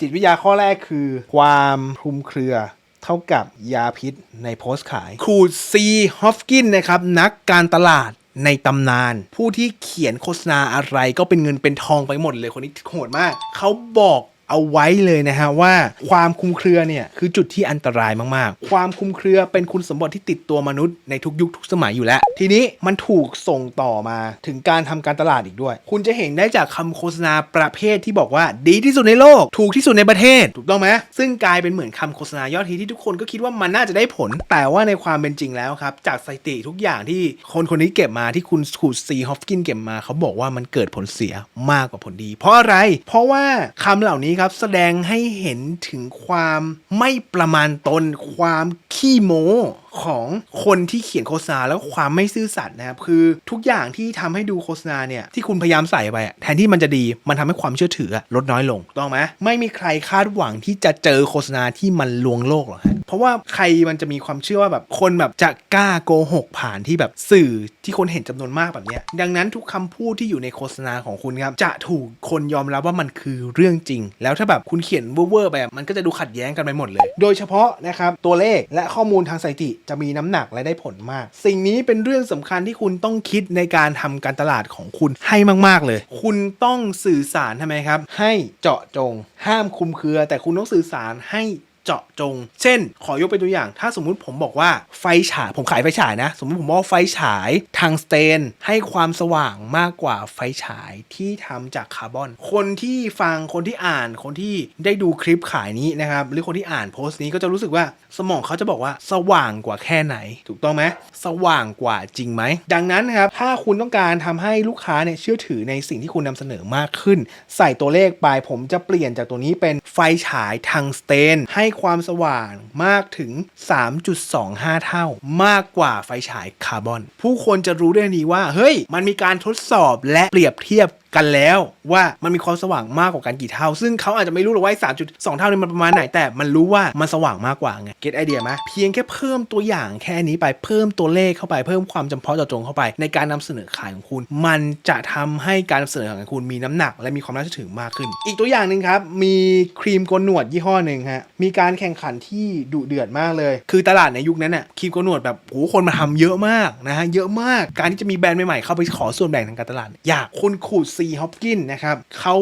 จิตวิทยาข้อแรกคือ ความคลุมเครือเท่ากับยาพิษในโพสต์ขายครูซีฮอฟกินนะครับนักการตลาดในตำนาน ผู้ที่เขียนโฆษณาอะไรก็เป็นเงินเป็นทองไปหมดเลยคนนี้โหดมาก เขาบอก เอาไว้เลยนะฮะว่าความคุมเครือเนี่ยคือจุดที่อันตรายมากๆ ความคุมเครือเป็นคุณสมบัติที่ติดตัวมนุษย์ในทุกยุคทุกสมัยอยู่แล้ว ทีนี้มันถูกส่งต่อมาถึงการทำการตลาดอีกด้วย คุณจะเห็นได้จากคำโฆษณาประเภทที่บอกว่าดีที่สุดในโลก ถูกที่สุดในประเทศ ถูกต้องไหมซึ่งกลายเป็นเหมือนคำโฆษณายอดฮิตที่ทุกคนก็คิดว่ามันน่าจะได้ผล แต่ว่าในความเป็นจริงแล้วครับ จากสถิติทุกอย่างที่คนคนนี้เก็บมาที่คุณขูดซีฮอฟกินเก็บมา เขาบอกว่ามันเกิดผลเสียมากกว่าผลดี เพราะอะไร เพราะว่าคำเหล่านี้ครับแสดงให้เห็นถึงความไม่ประมาณตน ความขี้โม้ของคนที่เขียนโฆษณาแล้วความไม่ซื่อสัตย์นะครับคือทุกอย่างที่ทำให้ดูโฆษณาเนี่ยที่คุณพยายามใส่ไปแทนที่มันจะดีมันทำให้ความเชื่อถือลดน้อยลงถูกต้องไหมไม่มีใครคาดหวังที่จะเจอโฆษณาที่มันลวงโลกหรอกฮะ เพราะว่าใครมันจะมีความเชื่อว่าแบบคนแบบจะกล้าโกหกผ่านที่แบบสื่อที่คนเห็นจำนวนมากแบบเนี้ยดังนั้นทุกคำพูดที่อยู่ในโฆษณาของคุณครับจะถูกคนยอมรับว่ามันคือเรื่องจริง แล้วถ้าแบบคุณเขียนเวอร์แบบมันก็จะดูขัดแย้งกันไปหมดเลย โดยเฉพาะนะครับตัวเลขและข้อมูลทางสถิติจะมีน้ำหนักและได้ผลมาก สิ่งนี้เป็นเรื่องสำคัญที่คุณต้องคิดในการทำการตลาดของคุณให้มาก ๆ เลย คุณต้องสื่อสารทำไมครับ ให้เจาะจง ห้ามคุมเครือ แต่คุณต้องสื่อสารให้ เจาะจง เช่น ขอยกเป็นตัวอย่าง ถ้าสมมุติผมบอกว่าไฟฉาย ผมขายไฟฉายนะ สมมุติผมบอกไฟฉายทางสเตน ให้ความสว่างมากกว่าไฟฉายที่ทำจากคาร์บอน คนที่ฟัง คนที่อ่าน คนที่ได้ดูคลิปขายนี้นะครับ หรือคนที่อ่านโพสต์นี้ก็จะรู้สึกว่าสมองเขาจะบอกว่าสว่างกว่าแค่ไหน ถูกต้องไหม สว่างกว่าจริงไหม ดังนั้นนะครับ ถ้าคุณต้องการทำให้ลูกค้าเนี่ยเชื่อถือในสิ่งที่คุณนำเสนอมากขึ้น ใส่ตัวเลขไป ผมจะเปลี่ยนจากตัวนี้เป็นไฟฉายทางสเตน ให้ความสว่างมากถึง 3.25 เท่า มากกว่าไฟฉายคาร์บอน ผู้คนจะรู้ได้นี้ว่า เฮ้ย มันมีการทดสอบและเปรียบเทียบกันแล้วว่ามันมีความสว่างมากกว่ากันกี่เท่า ซึ่งเขาอาจจะไม่รู้หรอกว่า3.2เท่านี่มันประมาณไหนแต่มันรู้ว่ามันสว่างมากกว่าไงเก็ตไอเดียไหมเพียงแค่เพิ่มตัวอย่างแค่นี้ไปเพิ่มตัวเลขเข้าไปเพิ่มความจำเพาะเจาะจงเข้าไป ในการนำเสนอขายของคุณ มันจะทำให้การนำเสนอของคุณมีน้ำหนัก และมีความน่าเชื่อถือมากขึ้น อีกตัวอย่างหนึ่งครับมีครีมโกนหนวดยี่ห้อหนึ่งฮะมีการแข่งขันที่ดุเดือดมากเลย คือตลาดในยุคนั้นน่ะครีมโกนหนวดแบบโหคนมาทำเยอะมากนะฮะเยอะมากการที่จะมีแบรนด์ใหม่ๆเข้าไปขอส่วนแบ่งทางการตลาด อยากคุณขูดซีฮอปกินนะครับเขา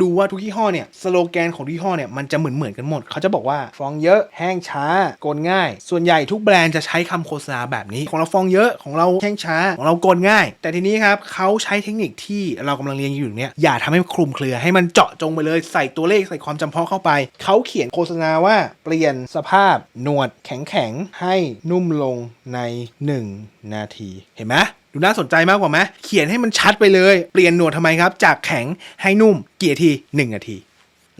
ดูว่าทุกยี่ห้อเนี่ยสโลแกนของทุกยี่ห้อเนี่ยมันจะเหมือนเหมือนกันหมด เขาจะบอกว่าฟองเยอะแห้งช้า โกนง่าย ส่วนใหญ่ทุกแบรนด์จะใช้คำโฆษณาแบบนี้ ของเราฟองเยอะของเราแห้งช้า ของเราโกนง่าย แต่ทีนี้ครับเขาใช้เทคนิคที่เรากำลังเรียนอยู่เนี่ยอย่าทำให้คลุมเครือให้มันเจาะจงไปเลยใส่ตัวเลขใส่ความจำเพาะเข้าไป เขาเขียนโฆษณาว่าเปลี่ยนสภาพหนวดแข็งๆให้นุ่มลงใน 1 นาที เห็นไหม ดูน่าสนใจมากกว่าไหมเขียนให้มันชัดไปเลย เปลี่ยนหนวดทำไมครับ จากแข็งให้นุ่มกี่นาที1นาที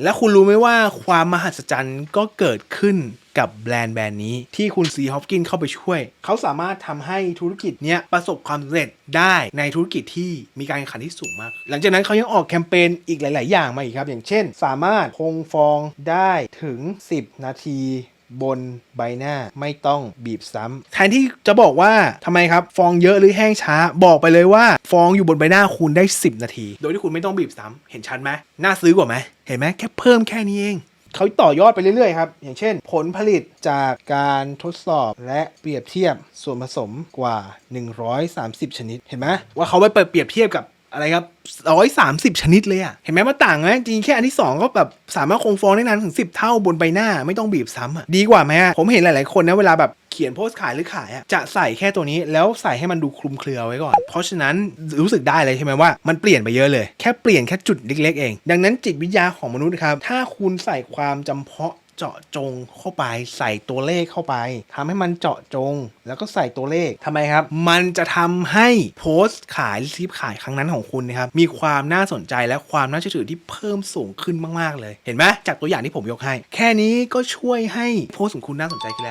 และคุณรู้ไหมว่าความมหัศจรรย์ก็เกิดขึ้นกับแบรนด์แบรนด์นี้ที่คุณซีฮอฟกินเข้าไปช่วย เขาสามารถทำให้ธุรกิจเนี้ยประสบความสำเร็จได้ในธุรกิจที่มีการแข่งขันที่สูงมาก หลังจากนั้นเขายังออกแคมเปญอีกหลาย ๆ อย่างมาอีกครับ อย่างเช่น สามารถคงฟองได้ถึง 10 นาที บนใบหน้าไม่ต้องบีบซ้ำแทนที่จะบอกว่าทำไมครับ ฟองเยอะหรือแห้งช้า บอกไปเลยว่า ฟองอยู่บนใบหน้าคุณได้ 10 นาที โดยที่คุณไม่ต้องบีบซ้ำเห็นชัดไหมน่าซื้อกว่าไหมเห็นไหมแค่เพิ่มแค่นี้เองเขาต่อยอดไปเรื่อยๆครับ อย่างเช่น ผลผลิตจากการทดสอบและเปรียบเทียบส่วนผสมกว่า 130 ชนิด เห็นไหมว่าเขาไปเปิดเปรียบเทียบกับ อะไรครับ130ชนิดเลยอะเห็นไหมมันต่างไหมจริงแค่อันที่ 2 ก็แบบสามารถคงฟองได้นานถึง 10 เท่าบนใบหน้าไม่ต้องบีบซ้ำอะดีกว่าไหมผมเห็นหลาย ๆ คนนะเวลาแบบเขียนโพสต์ขายหรือขายอะจะใส่แค่ตัวนี้แล้วใส่ให้มันดูคลุมเครือไว้ก่อน เพราะฉะนั้นรู้สึกได้เลยใช่ไหมว่ามันเปลี่ยนไปเยอะเลย แค่เปลี่ยนแค่จุดเล็ก ๆ เอง ดังนั้นจิตวิทยาของมนุษย์ครับถ้าคุณใส่ความจำเพาะ เจาะจงเข้าไปใส่ตัวเลขเข้าไปทำให้มันเจาะจง แล้วก็ใส่ตัวเลขทำไมครับ มันจะทำให้โพสต์ขายคลิปขายครั้งนั้นของคุณนะครับมีความน่าสนใจและความน่าเชื่อถือที่เพิ่มสูงขึ้นมาก ๆ เลย เห็นไหมจากตัวอย่างที่ผมยกให้ แค่นี้ก็ช่วยให้โพสต์ของคุณน่าสนใจขึ้นแล้ว